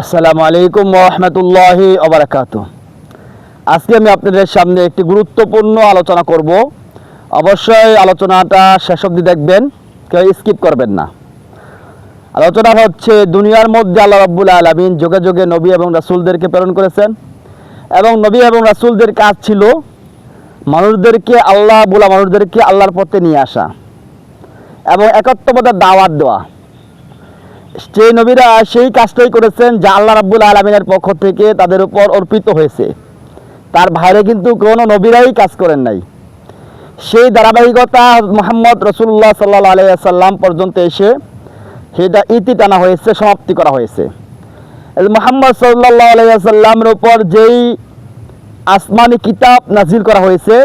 আসসালামু আলাইকুম রহমতুল্লাহি ওবরাকাত আজকে আমি আপনাদের সামনে একটি গুরুত্বপূর্ণ আলোচনা করব। অবশ্যই আলোচনাটা শেষ অবধি দেখবেন, কেউ স্কিপ করবেন না। আলোচনা হচ্ছে, দুনিয়ার মধ্যে আল্লাহ রাব্বুল আলমিন যোগে যোগে নবী এবং রাসুলদেরকে প্রেরণ করেছেন এবং নবী এবং রাসুলদের কাজ ছিল মানুষদেরকে, আল্লাহ বলা মানুষদেরকে আল্লাহর পথে নিয়ে আসা এবং একত্ববাদের দাওয়াত দেওয়া। যে নবীরা সেই কাজটাই করেছেন যা আল্লাহ রাব্বুল আলমিনের পক্ষ থেকে তাদের উপর অর্পিত হয়েছে। তার বাইরে কিন্তু কোনো নবীরাই কাজ করেন নাই। সেই ধারাবাহিকতা মোহাম্মদ রসুল্লাহ সাল্লাহ আলাইসাল্লাম পর্যন্ত এসে সেটা ইতি টানা হয়েছে, সমাপ্তি করা হয়েছে। মোহাম্মদ সাল্লাহ আলাইসাল্লামের উপর যেই আসমানি কিতাব নাজিল করা হয়েছে,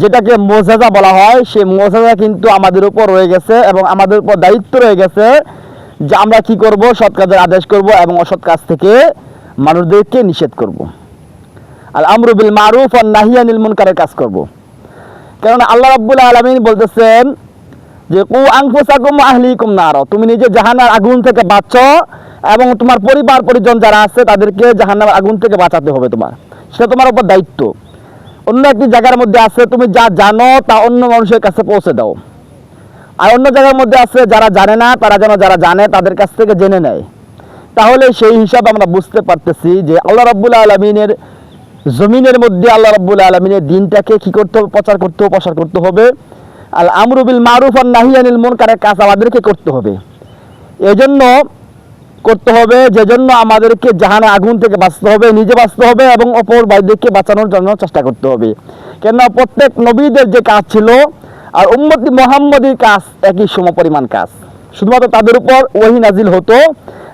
যেটাকে মোজাজা বলা হয়, সেই মোজাজা কিন্তু আমাদের উপর রয়ে গেছে এবং আমাদের উপর দায়িত্ব রয়ে গেছে যে আমরা কি করব? সৎ কাজের আদেশ করব এবং অসৎ কাজ থেকে মানুষদেরকে নিষেধ করব। আর আমরুবিল মারুফ আর নাহিয়ানিল মুনকারের কাজ করব। কেননা আল্লাহ রাব্বুল আলামিন বলতেছেন যে, কু আংফুসাকুম আহলিকুম নার। তুমি নিজে জাহান্নার আগুন থেকে বাঁচো এবং তোমার পরিবার পরিজন যারা আছে তাদেরকে জাহান্নার আগুন থেকে বাঁচাতে হবে তোমার। সেটা তোমার উপর দায়িত্ব। অন্য একটি জায়গার মধ্যে আছে, তুমি যা জানো তা অন্য মানুষের কাছে পৌঁছে দাও। আর অন্য জায়গার মধ্যে আছে যারা জানে না, তারা যেন যারা জানে তাদের কাছ থেকে জেনে নেয়। তাহলে সেই হিসাবে আমরা বুঝতে পারতেছি যে আল্লাহ রাব্বুল আলমিনের জমিনের মধ্যে আল্লাহ রাব্বুল আলমিনের দিনটাকে কি করতে হবে? প্রচার করতে হবে, প্রসার করতে হবে। আল আমরুবিল মারুফ আর নাহিয়ানিল মুনকারের কাজ আমাদেরকে করতে হবে। এজন্য করতে হবে যে জন্য আমাদেরকে জাহানে আগুন থেকে বাঁচতে হবে, নিজে বাঁচতে হবে এবং অপর বাইদেরকে বাঁচানোর জন্য চেষ্টা করতে হবে। কেননা প্রত্যেক নবীদের যে কাজ ছিল আর উম্মতি মোহাম্মদীর কাজ একই সমপরিমাণ কাজ। শুধুমাত্র তাদের উপর ওহি নাজিল হতো,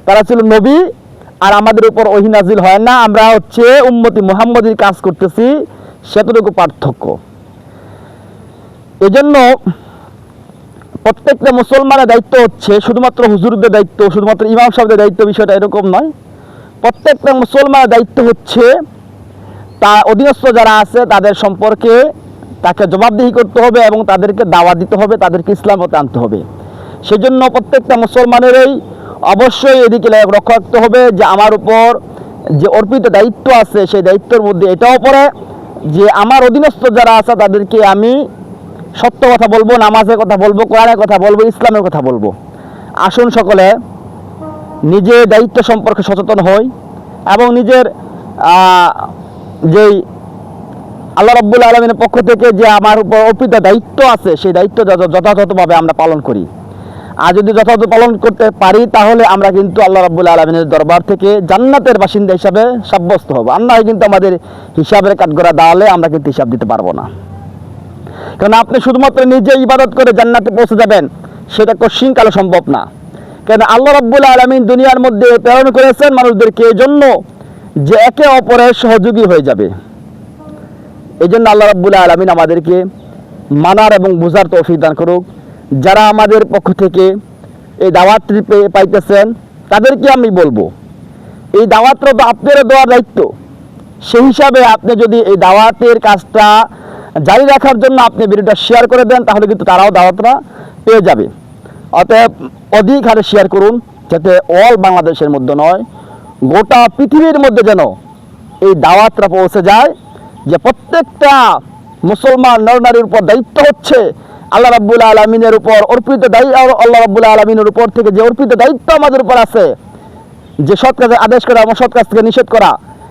তারা ছিল নবী, আর আমাদের উপর ওহি নাজিল হয় না। আমরা হচ্ছে উম্মতি মোহাম্মদীর কাজ করতেছি, সেতটুকু পার্থক্য। এজন্য প্রত্যেকটা মুসলমানের দায়িত্ব হচ্ছে শুধুমাত্র হুজুরদের দায়িত্ব, শুধুমাত্র ইমাম সাহেবদের দায়িত্ব বিষয়টা এরকম নয়। প্রত্যেকটা মুসলমানের দায়িত্ব হচ্ছে, তা অধীনস্থ যারা আছে, তাদের সম্পর্কে তাকে জবাবদিহি করতে হবে এবং তাদেরকে দাওয়া দিতে হবে, তাদেরকে ইসলাম হতে আনতে হবে। সেজন্য প্রত্যেকটা মুসলমানেরই অবশ্যই এদিকে লক্ষ্য রাখতে হবে যে আমার উপর যে অর্পিত দায়িত্ব আছে, সেই দায়িত্বের মধ্যে এটাও পড়ে যে আমার অধীনস্থ যারা আছে, তাদেরকে আমি সত্য কথা বলব, নামাজের কথা বলব, কোরআনের কথা বলব, ইসলামের কথা বলব। আসুন সকলে নিজের দায়িত্ব সম্পর্কে সচেতন হই এবং নিজের যেই আল্লাহ রব্বুল আলমিনের পক্ষ থেকে যে আমার উপর অর্পিত দায়িত্ব আছে, সেই দায়িত্ব যথা- যথাযথভাবে আমরা পালন করি। আর যদি যথাযথ পালন করতে পারি, তাহলে আমরা কিন্তু আল্লাহ রব্বুল আলমিনের দরবার থেকে জান্নাতের বাসিন্দা হিসাবে সাব্যস্ত হব। নয় কিন্তু আমাদের হিসাবের কাঠগড়া দাঁড়ালে আমরা কিন্তু হিসাব দিতে পারব না। কারণ আপনি শুধুমাত্র নিজে ইবাদত করে জান্নাতে পৌঁছে যাবেন, সেটা কশিনকালে সম্ভব না। কেন আল্লাহ রব্বুল আলমিন দুনিয়ার মধ্যে প্রেরণ করেছেন মানুষদেরকে এই জন্য যে একে অপরের সহযোগী হয়ে যাবে। এই জন্য আল্লাহ রব্বুল আলমিন আমাদেরকে মানার এবং বোঝার তৌফিক দান করুক। যারা আমাদের পক্ষ থেকে এই দাওয়াত পেয়ে পাইতেছেন, তাদেরকে আমি বলব, এই দাওয়াতটা তো আপনারও দেওয়ার দায়িত্ব। সেই হিসাবে আপনি যদি এই দাওয়াতের কাজটা জারি রাখার জন্য আপনি ভিডিওটা শেয়ার করে দেন, তাহলে কিন্তু তারাও দাওয়াতটা পেয়ে যাবে। অতএব অধিক হারে শেয়ার করুন, যাতে অল বাংলাদেশের মধ্যে নয়, গোটা পৃথিবীর মধ্যে যেন এই দাওয়াতটা পৌঁছে যায়। যে প্রত্যেকটা মুসলমান নরনারীর উপর দায়িত্ব হচ্ছে আল্লাহ রাব্বুল আলমিনের উপর অর্পিত দায়িত্ব আল্লাহ রাব্বুল আলমিনের উপর থেকে যে অর্পিত দায়িত্ব আমাদের উপর আছে, যে সৎ কাজের আদেশ করা এবং সৎ কাজ থেকে নিষেধ করা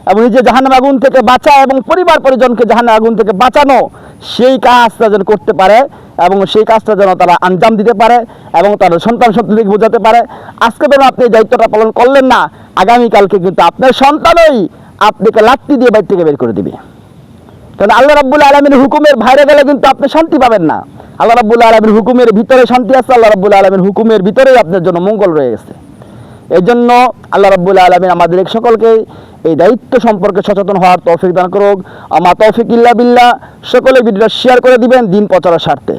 এবং নিজে জাহান্নাম আগুন থেকে বাঁচা এবং পরিবার পরিজনকে জাহান্নাম আগুন থেকে বাঁচানো, সেই কাজটা যেন করতে পারে এবং সেই কাজটা যেন তারা আঞ্জাম দিতে পারে এবং তাদের সন্তান সন্ততিকে বোঝাতে পারে। আজকে ধরুন আপনি এই দায়িত্বটা পালন করলেন না, আগামীকালকে কিন্তু আপনার সন্তানই আপনাকে লাত্তি দিয়ে বাড়ি থেকে বের করে দিবে। কারণ আল্লাহ রাব্বুল আলমীর হুকুমের বাইরে গেলে কিন্তু আপনি শান্তি পাবেন না। আল্লাহ রাব্বুল আলমীর হুকুমের ভিতরে শান্তি আছে, আল্লাহ রাব্বুল আলমীর হুকুমের ভিতরে আপনার জন্য মঙ্গল রয়ে গেছে। এই জন্য আল্লাহ রাব্বুল আলমিন আমাদের সকলকে এই দায়িত্ব সম্পর্কে সচেতন হওয়ার তৌফিক দান করুক। আমার তৌফিক ইল্লা বিল্লাহ। সকলে ভিডিওটা শেয়ার করে দিবেন দিন প্রচারের স্বার্থে।